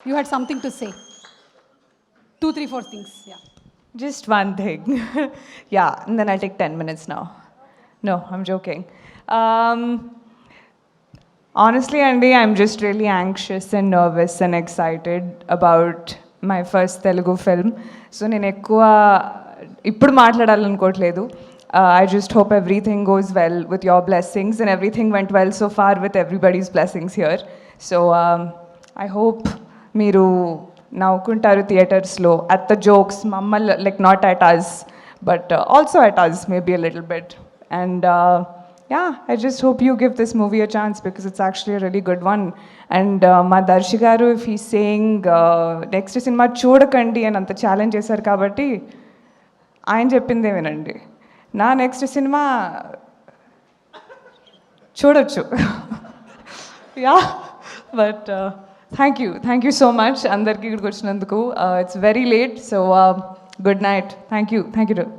You had something to say. Two, three, four things. Yeah. Just one thing. yeah, and then I'll take 10 minutes now. No, I'm joking. Um, honestly, Andy, I'm just really anxious and nervous and excited about my first Telugu film. So నేను ఎక్కువ ఇప్పుడు మాట్లాడాలనుకోవట్లేదు I just hope everything goes well with your blessings and everything went well so far with everybody's blessings here so I hope మీరు నవ్వుకుంటారు థియేటర్స్లో at the jokes మమ్మల్ని like not at us but also at us maybe a little bit and yeah I just hope you give this movie a chance because it's actually really good one and మా దర్శి గారు if ఈ saying next cinema చూడకండి అని అంత challenge చేశారు కాబట్టి ఆయన చెప్పిందే వినండి. నా నెక్స్ట్ సినిమా చూడొచ్చు. Yeah but thank you thank you so much అందరికీ ఇక్కడికి వచ్చినందుకు it's very late so good night thank you thank you